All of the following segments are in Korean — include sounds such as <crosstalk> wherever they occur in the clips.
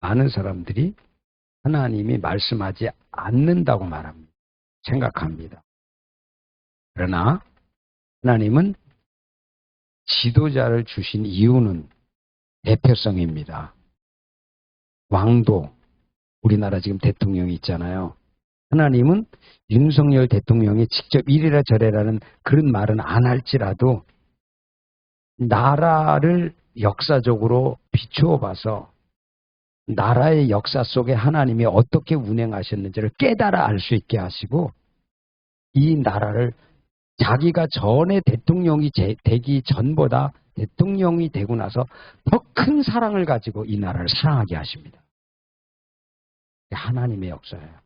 많은 사람들이 하나님이 말씀하지 않는다고 말합니다. 생각합니다. 그러나 하나님은 지도자를 주신 이유는 대표성입니다. 왕도, 우리나라 지금 대통령이 있잖아요. 하나님은 윤석열 대통령이 직접 이래라 저래라는 그런 말은 안 할지라도 나라를 역사적으로 비추어 봐서 나라의 역사 속에 하나님이 어떻게 운행하셨는지를 깨달아 알 수 있게 하시고 이 나라를 자기가 전에 대통령이 제- 되기 전보다 대통령이 되고 나서 더 큰 사랑을 가지고 이 나라를 사랑하게 하십니다. 하나님의 역사예요.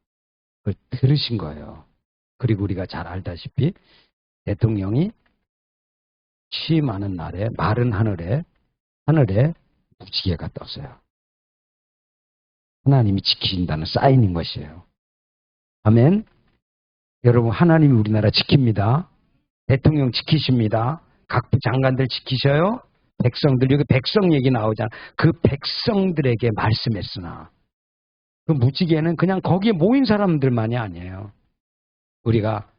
그걸 들으신 거예요. 그리고 우리가 잘 알다시피 대통령이 취임하는 날에 마른 하늘에 하늘에 무지개가 떴어요. 하나님이 지키신다는 사인인 것이에요. 아멘. 여러분 하나님이 우리나라 지킵니다. 대통령 지키십니다. 각부 장관들 지키셔요. 백성들 여기 백성 얘기 나오잖아. 그 백성들에게 말씀했으나 그 무지개는 그냥 거기에 모인 사람들만이 아니에요. 우리가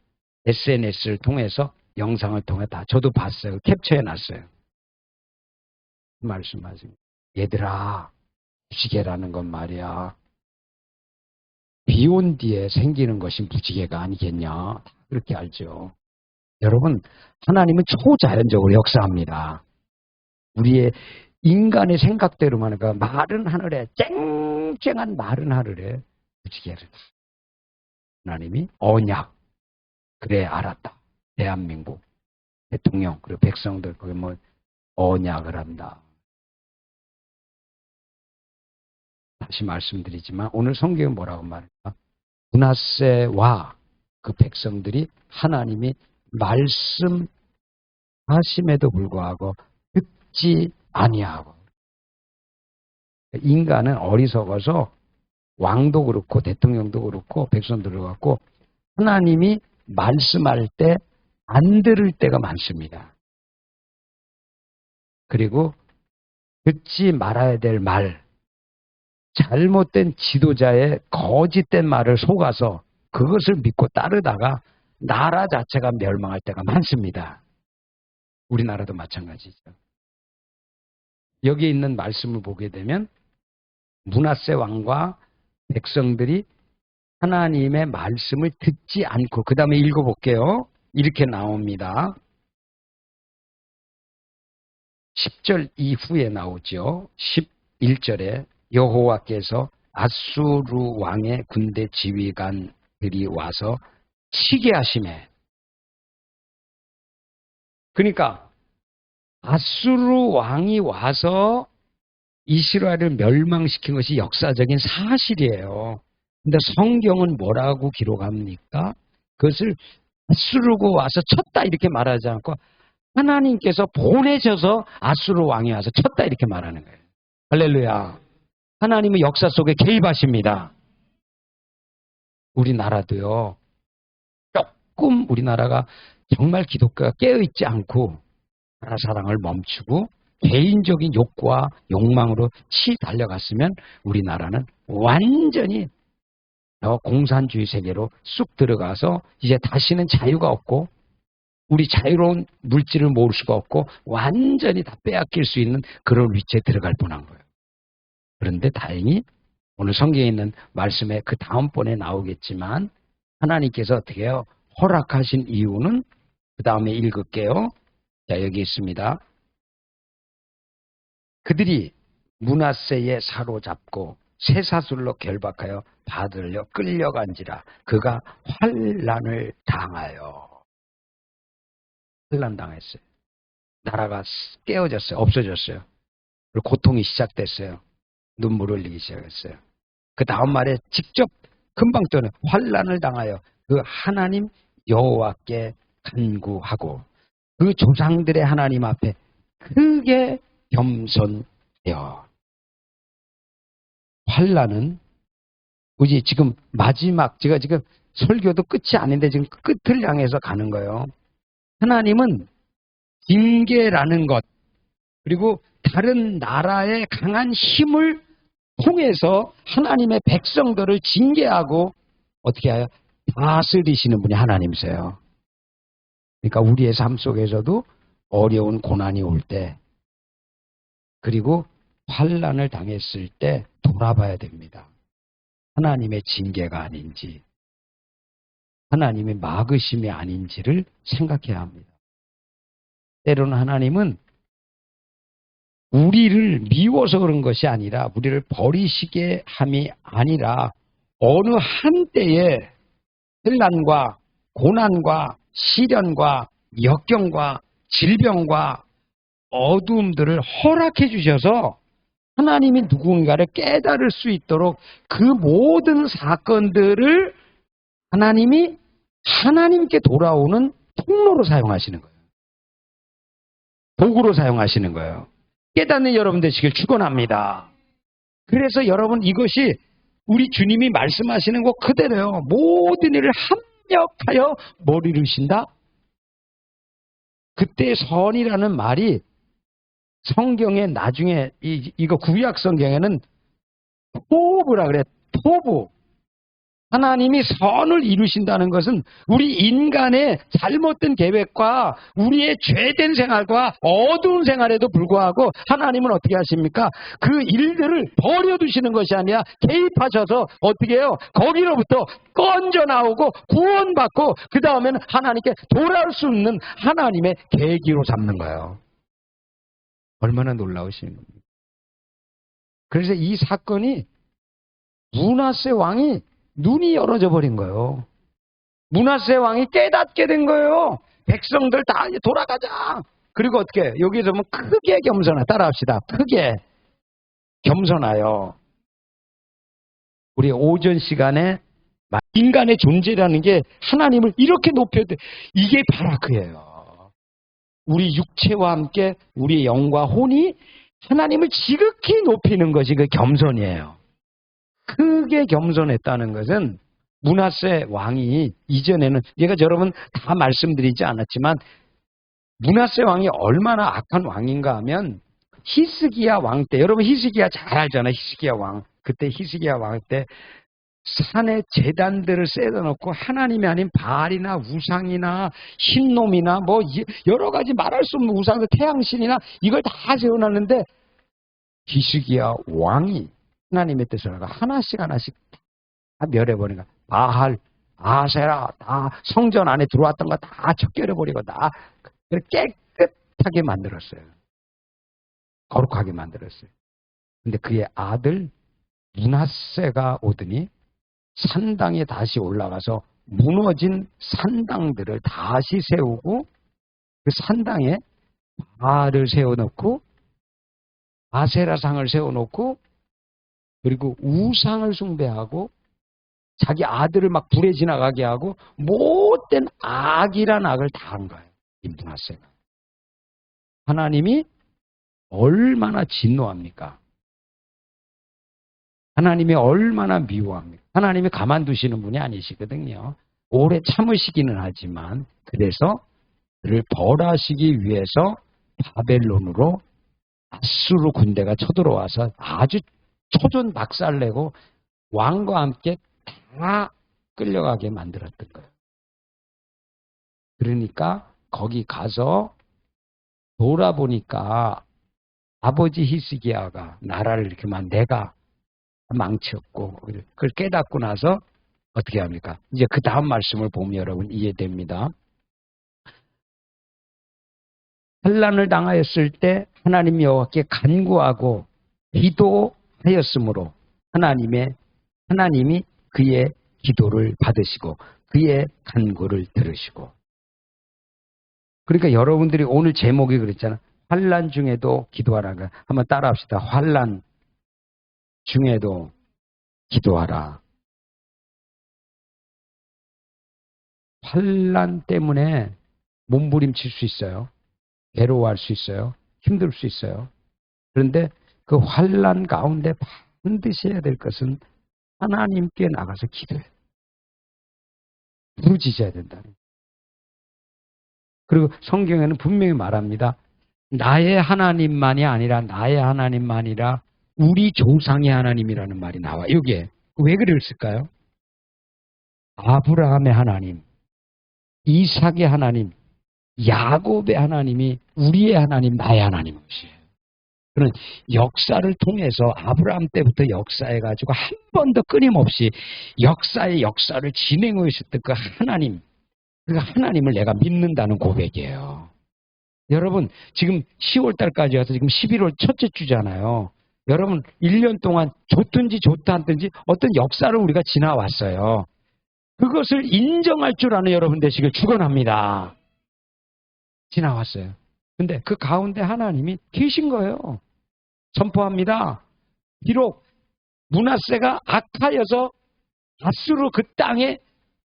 SNS를 통해서 영상을 통해 다 저도 봤어요. 캡처해 놨어요. 말씀하세요. 얘들아, 무지개라는 건 말이야. 비 온 뒤에 생기는 것이 무지개가 아니겠냐. 그렇게 알죠. 여러분, 하나님은 초자연적으로 역사합니다. 우리의 인간의 생각대로만 그 마른 하늘에 쨍쨍한 마른 하늘에 무지개를 하나님이 언약 그래 알았다. 대한민국 대통령 그리고 백성들 그게 뭐 언약을 한다. 다시 말씀드리지만 오늘 성경은 뭐라고 말할까? 문하세와 그 백성들이 하나님이 말씀하심에도 불구하고 듣지 아니하고 인간은 어리석어서 왕도 그렇고 대통령도 그렇고 백성들도 그렇고 하나님이 말씀할 때 안 들을 때가 많습니다. 그리고 듣지 말아야 될 말, 잘못된 지도자의 거짓된 말을 속아서 그것을 믿고 따르다가 나라 자체가 멸망할 때가 많습니다. 우리나라도 마찬가지죠. 여기 있는 말씀을 보게 되면 문하세 왕과 백성들이 하나님의 말씀을 듣지 않고 그 다음에 읽어볼게요. 이렇게 나옵니다. 10절 이후에 나오죠. 11절에 여호와께서 아수르 왕의 군대 지휘관들이 와서 치게 하심에 그러니까 아수르 왕이 와서 이스라엘을 멸망시킨 것이 역사적인 사실이에요. 근데 성경은 뭐라고 기록합니까? 그것을 아수르고 와서 쳤다 이렇게 말하지 않고 하나님께서 보내셔서 아수르 왕이 와서 쳤다 이렇게 말하는 거예요. 할렐루야. 하나님은 역사 속에 개입하십니다. 우리나라도요. 조금 우리나라가 정말 기독교가 깨어있지 않고 나라 사랑을 멈추고 개인적인 욕구와 욕망으로 치 달려갔으면 우리나라는 완전히 저 공산주의 세계로 쑥 들어가서 이제 다시는 자유가 없고 우리 자유로운 물질을 모을 수가 없고 완전히 다 빼앗길 수 있는 그런 위치에 들어갈 뻔한 거예요. 그런데 다행히 오늘 성경에 있는 말씀에 그 다음번에 나오겠지만 하나님께서 어떻게 해요? 허락하신 이유는 그 다음에 읽을게요. 자, 여기 있습니다. 그들이 문하세에 사로잡고 쇠사슬로 결박하여 받으려 끌려간지라 그가 환란을 당하여 환란 당했어요. 나라가 깨어졌어요. 없어졌어요. 그리고 고통이 시작됐어요. 눈물 흘리기 시작했어요. 그 다음 말에 직접 금방 떠는 환란을 당하여 그 하나님 여호와께 간구하고 그 조상들의 하나님 앞에 크게 겸손되어 환란은 우리 지금 마지막 제가 지금 설교도 끝이 아닌데 지금 끝을 향해서 가는 거예요. 하나님은 징계라는 것 그리고 다른 나라의 강한 힘을 통해서 하나님의 백성들을 징계하고 어떻게 해요? 다스리시는 분이 하나님이세요. 그러니까 우리의 삶 속에서도 어려운 고난이 올 때, 그리고 환란을 당했을 때 돌아봐야 됩니다. 하나님의 징계가 아닌지, 하나님의 막으심이 아닌지를 생각해야 합니다. 때로는 하나님은 우리를 미워서 그런 것이 아니라 우리를 버리시게 함이 아니라 어느 한때에 혼란과 고난과 시련과 역경과 질병과 어두움들을 허락해 주셔서 하나님이 누군가를 깨달을 수 있도록 그 모든 사건들을 하나님이 하나님께 돌아오는 통로로 사용하시는 거예요. 도구로 사용하시는 거예요. 깨닫는 여러분 되시길 축원합니다. 그래서 여러분 이것이 우리 주님이 말씀하시는 것 그대로요. 모든 일을 합력하여 뭘 이루신다? 그때 선이라는 말이 성경에 나중에 이, 이거 구약 성경에는 토부라 그래. 토부. 하나님이 선을 이루신다는 것은 우리 인간의 잘못된 계획과 우리의 죄된 생활과 어두운 생활에도 불구하고 하나님은 어떻게 하십니까? 그 일들을 버려두시는 것이 아니라 개입하셔서 어떻게 해요? 거기로부터 건져 나오고 구원받고 그 다음에는 하나님께 돌아올 수 있는 하나님의 계기로 삼는 거예요. 얼마나 놀라우신 겁니까? 그래서 이 사건이 문하세 왕이 눈이 열어져 버린 거예요. 문하세 왕이 깨닫게 된 거예요. 백성들 다 돌아가자. 그리고 어떻게 여기서 보면 크게 겸손하 따라합시다. 크게 겸손하여 우리 오전 시간에 인간의 존재라는 게 하나님을 이렇게 높여야 돼. 이게 바라크예요. 우리 육체와 함께 우리 영과 혼이 하나님을 지극히 높이는 것이 그 겸손이에요. 크게 겸손했다는 것은 문하세 왕이 이전에는 제가 여러분 다 말씀드리지 않았지만 문하세 왕이 얼마나 악한 왕인가 하면 히스기야 왕 때 여러분 히스기야 잘 알잖아요 히스기야 왕. 그때 히스기야 왕 때 산에 재단들을 세워놓고 하나님이 아닌 바알이나 우상이나 흰놈이나 뭐 여러 가지 말할 수 없는 우상들 태양신이나 이걸 다 세워놨는데 히스기야 왕이 하나님의 뜻을 하나씩 하나씩 다 멸해버린 거야. 바할, 아세라 다 성전 안에 들어왔던 거 다 적결해버리고 다 깨끗하게 만들었어요. 거룩하게 만들었어요. 근데 그의 아들 문하세가 오더니 산당에 다시 올라가서 무너진 산당들을 다시 세우고 그 산당에 바알을 세워놓고 아세라상을 세워놓고 그리고 우상을 숭배하고 자기 아들을 막 불에 지나가게 하고 못된 악이란 악을 다 한 거예요. 임문하세가. 하나님이 얼마나 진노합니까? 하나님이 얼마나 미워합니까? 하나님이 가만두시는 분이 아니시거든요. 오래 참으시기는 하지만 그래서 그를 벌하시기 위해서 바벨론으로 아수르 군대가 쳐들어와서 아주 초전 박살내고 왕과 함께 다 끌려가게 만들었던 거예요. 그러니까 거기 가서 돌아보니까 아버지 히스기야가 나라를 이렇게 만 내가 망쳤고 그걸 깨닫고 나서 어떻게 합니까? 이제 그 다음 말씀을 보면 여러분 이해됩니다. 환란을 당하였을 때 하나님 여호와께 간구하고 기도 하였으므로 하나님의 하나님이 그의 기도를 받으시고 그의 간구를 들으시고 그러니까 여러분들이 오늘 제목이 그랬잖아. 환란 중에도 기도하라가 한번 따라합시다. 환란 중에도 기도하라. 환란 때문에 몸부림칠 수 있어요. 괴로워할 수 있어요. 힘들 수 있어요. 그런데 그 환란 가운데 반드시 해야 될 것은 하나님께 나가서 기도해. 부르짖어야 된다. 그리고 성경에는 분명히 말합니다. 나의 하나님만이 아니라 나의 하나님만이라 우리 조상의 하나님이라는 말이 나와. 여기에. 왜 그랬을까요? 아브라함의 하나님, 이삭의 하나님, 야곱의 하나님이 우리의 하나님, 나의 하나님이시에요. 그런 역사를 통해서 아브라함 때부터 역사해가지고 한 번도 끊임없이 역사의 역사를 진행해 오셨던 그 하나님, 그 하나님을 내가 믿는다는 고백이에요. 여러분, 지금 10월 달까지 와서 지금 11월 첫째 주잖아요. 여러분, 1년 동안 좋든지 좋다 않든지 어떤 역사를 우리가 지나왔어요. 그것을 인정할 줄 아는 여러분 되시길 축원합니다. 지나왔어요. 근데 그 가운데 하나님이 계신 거예요. 선포합니다. 비록 문하세가 악하여서 아수르 그 땅에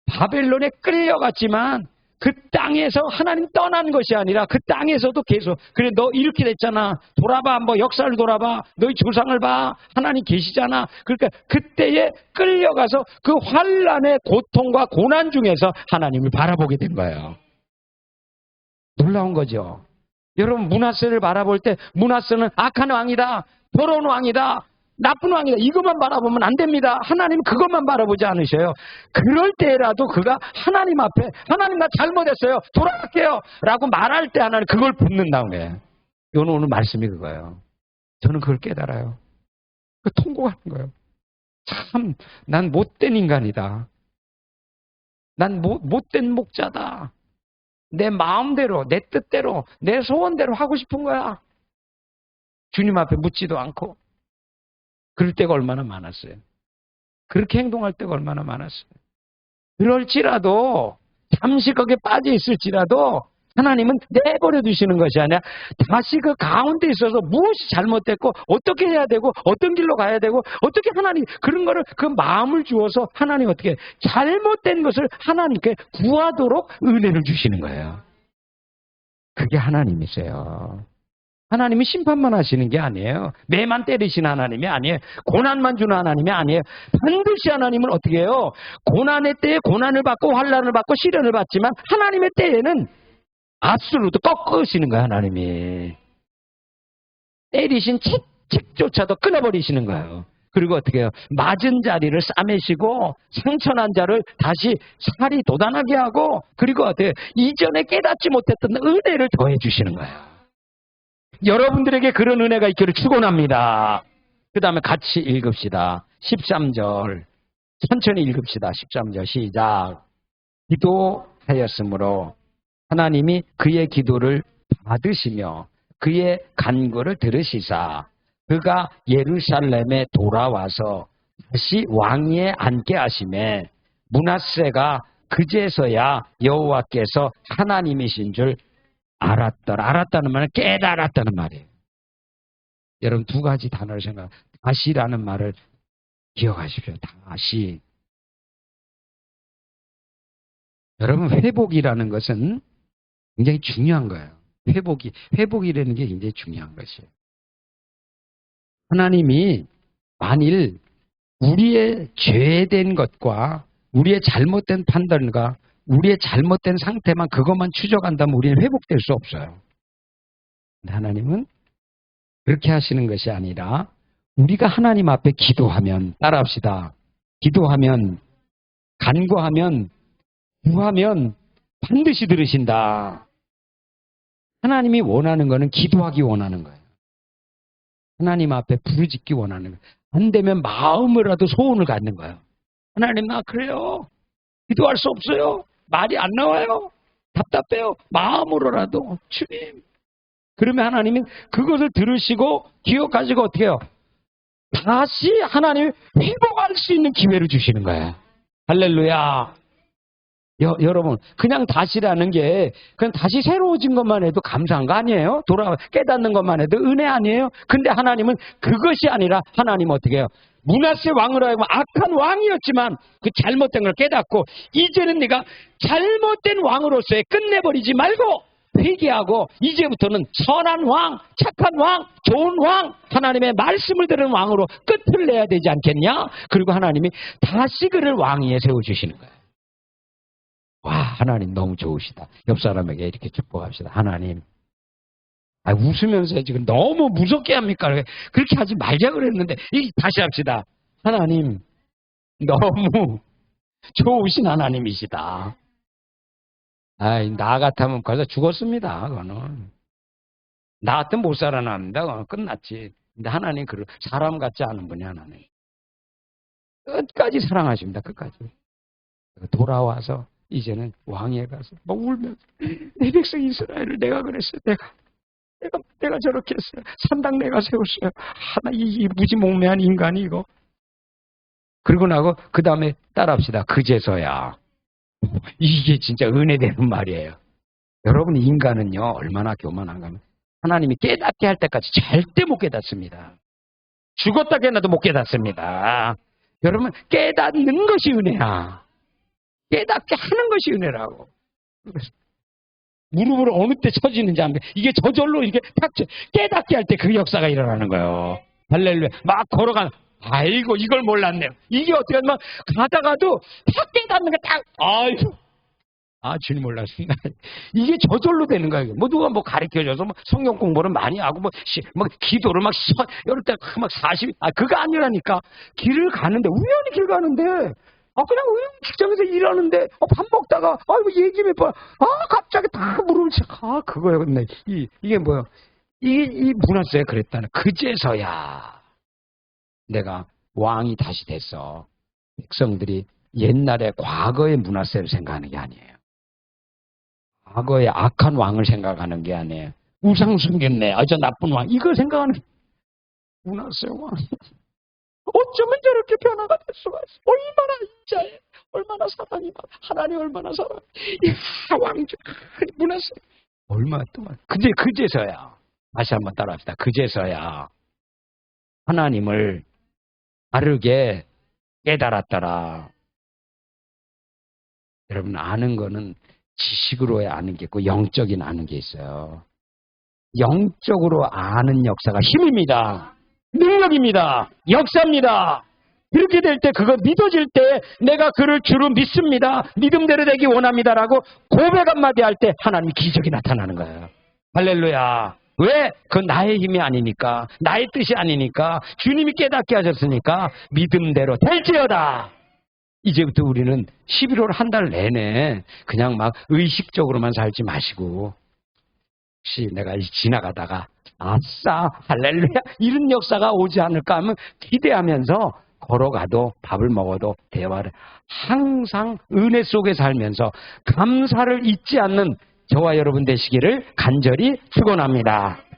바벨론에 끌려갔지만 그 땅에서 하나님 떠난 것이 아니라 그 땅에서도 계속 그래 너 이렇게 됐잖아. 돌아봐 한번 역사를 돌아봐. 너희 조상을 봐. 하나님 계시잖아. 그러니까 그때에 끌려가서 그 환란의 고통과 고난 중에서 하나님을 바라보게 된 거예요. 놀라운 거죠 여러분 문하세를 바라볼 때 문하세는 악한 왕이다 더러운 왕이다 나쁜 왕이다. 이것만 바라보면 안 됩니다. 하나님 그것만 바라보지 않으셔요. 그럴 때라도 그가 하나님 앞에 하나님 나 잘못했어요. 돌아갈게요. 라고 말할 때 하나님 그걸 붙는다는 거예요. 이건 오늘 말씀이 그거예요. 저는 그걸 깨달아요. 그 통곡하는 거예요. 참, 난 못된 인간이다. 난 못, 못된 목자다. 내 마음대로, 내 뜻대로, 내 소원대로 하고 싶은 거야. 주님 앞에 묻지도 않고. 그럴 때가 얼마나 많았어요. 그렇게 행동할 때가 얼마나 많았어요. 그럴지라도 잠시 거기에 빠져 있을지라도 하나님은 내버려 두시는 것이 아니라 다시 그 가운데 있어서 무엇이 잘못됐고 어떻게 해야 되고 어떤 길로 가야 되고 어떻게 하나님 그런 거를 그 마음을 주어서 하나님 어떻게 잘못된 것을 하나님께 구하도록 은혜를 주시는 거예요. 그게 하나님이세요. 하나님이 심판만 하시는 게 아니에요. 매만 때리시는 하나님이 아니에요. 고난만 주는 하나님이 아니에요. 반드시 하나님은 어떻게 해요? 고난의 때에 고난을 받고 환란을 받고 시련을 받지만 하나님의 때에는 absolute 꺾으시는 거예요. 하나님이. 때리신 책, 책조차도 끊어버리시는 거예요. 그리고 어떻게 해요? 맞은 자리를 싸매시고 상처난 자를 다시 살이 돋아나게 하고 그리고 어떻게 이전에 깨닫지 못했던 은혜를 더해 주시는 거예요. 여러분들에게 그런 은혜가 있기를 축원합니다. 그 다음에 같이 읽읍시다. 13절. 천천히 읽읍시다. 13절 시작. 기도하였으므로 하나님이 그의 기도를 받으시며 그의 간구를 들으시사 그가 예루살렘에 돌아와서 다시 왕위에 앉게 하심에 문하세가 그제서야 여호와께서 하나님이신 줄 알았더라. 알았다는 말은 깨달았다는 말이에요. 여러분 두 가지 단어를 생각. 다시라는 말을 기억하십시오. 다시. 여러분 회복이라는 것은 굉장히 중요한 거예요. 회복이 회복이라는 게 굉장히 중요한 것이에요. 하나님이 만일 우리의 죄된 것과 우리의 잘못된 판단과 우리의 잘못된 상태만 그것만 추적한다면 우리는 회복될 수 없어요. 하나님은 그렇게 하시는 것이 아니라 우리가 하나님 앞에 기도하면 따라합시다. 기도하면 간구하면 구하면 반드시 들으신다. 하나님이 원하는 것은 기도하기 원하는 거예요. 하나님 앞에 부르짖기 원하는 거예요. 안 되면 마음으로라도 소원을 갖는 거예요. 하나님 나 그래요. 기도할 수 없어요. 말이 안 나와요. 답답해요. 마음으로라도 주님. 그러면 하나님이 그것을 들으시고 기억하시고 어떻게 해요? 다시 하나님 회복할 수 있는 기회를 주시는 거예요. 할렐루야. 여, 여러분, 그냥 다시라는 게, 그냥 다시 새로워진 것만 해도 감사한 거 아니에요? 돌아, 깨닫는 것만 해도 은혜 아니에요? 근데 하나님은 그것이 아니라, 하나님 어떻게 해요? 문하세 왕으로 하여금 악한 왕이었지만 그 잘못된 걸 깨닫고 이제는 네가 잘못된 왕으로서의 끝내버리지 말고 회개하고 이제부터는 선한 왕, 착한 왕, 좋은 왕, 하나님의 말씀을 들은 왕으로 끝을 내야 되지 않겠냐? 그리고 하나님이 다시 그를 왕위에 세워주시는 거예요. 와, 하나님 너무 좋으시다. 옆 사람에게 이렇게 축복합시다. 하나님, 아, 웃으면서 지금 너무 무섭게 합니까? 그렇게 하지 말자 그랬는데, 이, 다시 합시다. 하나님, 너무 좋으신 하나님이시다. 아이, 나 같으면 벌써 죽었습니다, 그거는. 나 같으면 못 살아납니다. 그건 끝났지. 근데 하나님, 그 사람 같지 않은 분이 하나님. 끝까지 사랑하십니다, 끝까지. 돌아와서, 이제는 왕에 가서, 막 울면서, 내 백성 이스라엘을 내가 그랬어요, 내가. 내가, 내가 저렇게 했어요. 산당 내가 세웠어요. 하나, 이, 이 무지몽매한 인간이 이거. 그러고 나고, 그 다음에 따라합시다. 그제서야. 이게 진짜 은혜되는 말이에요. 여러분, 인간은요, 얼마나 교만한가 하나님이 깨닫게 할 때까지 절대 못 깨닫습니다. 죽었다 깨나도 못 깨닫습니다. 여러분, 깨닫는 것이 은혜야. 깨닫게 하는 것이 은혜라고. <laughs> 무릎을 어느 때 쳐지는지 안 돼. 이게 저절로 이게 탁 깨닫게 할 때 그 역사가 일어나는 거예요. 할렐루야. 막 걸어가는, 아이고, 이걸 몰랐네요. 이게 어떻게 하면 가다가도 탁 깨닫는 게 딱, 아이고. 아, 주님 몰랐습니다. <laughs> 이게 저절로 되는 거예요. 뭐 누가 뭐 가르쳐줘서 뭐 성경 공부를 많이 하고 뭐, 시, 뭐 기도를 막, 시, 이럴 때막 40, 아, 그거 아니라니까. 길을 가는데, 우연히 길 가는데, 아, 그냥 직장에서 일하는데, 어, 밥 먹다가, 아이고, 얘기 좀 해봐. 아, 갑자기 다 물을 쳐. 아, 그거였네. 이, 이게 뭐야. 이게, 이 문화세에 그랬다는. 그제서야 내가 왕이 다시 됐어. 백성들이 옛날에 과거의 문화세를 생각하는 게 아니에요. 과거의 악한 왕을 생각하는 게 아니에요. 우상 숨겼네. 아, 저 나쁜 왕. 이걸 생각하는 문화세 왕. 어쩌면 저렇게 변화가 될 수가 있어. 얼마나 인자해. 얼마나 사랑이 많아. 하나님 얼마나 사랑해. 야, 왕자. 문화세. 얼마나 동안. 근데 그제서야. 다시 한번 따라합시다. 그제서야. 하나님을 바르게 깨달았더라. 여러분, 아는 거는 지식으로 아는 게 있고 영적인 아는 게 있어요. 영적으로 아는 역사가 힘입니다. 능력입니다. 역사입니다. 그렇게 될 때 그거 믿어질 때 내가 그를 주로 믿습니다. 믿음대로 되기 원합니다라고 고백 한마디 할 때 하나님이 기적이 나타나는 거예요. 할렐루야. 왜? 그건 나의 힘이 아니니까 나의 뜻이 아니니까 주님이 깨닫게 하셨으니까 믿음대로 될지어다. 이제부터 우리는 11월 한 달 내내 그냥 막 의식적으로만 살지 마시고 혹시 내가 지나가다가 아싸 할렐루야 이런 역사가 오지 않을까 하면 기대하면서 걸어가도 밥을 먹어도 대화를 항상 은혜 속에 살면서 감사를 잊지 않는 저와 여러분 되시기를 간절히 축원합니다.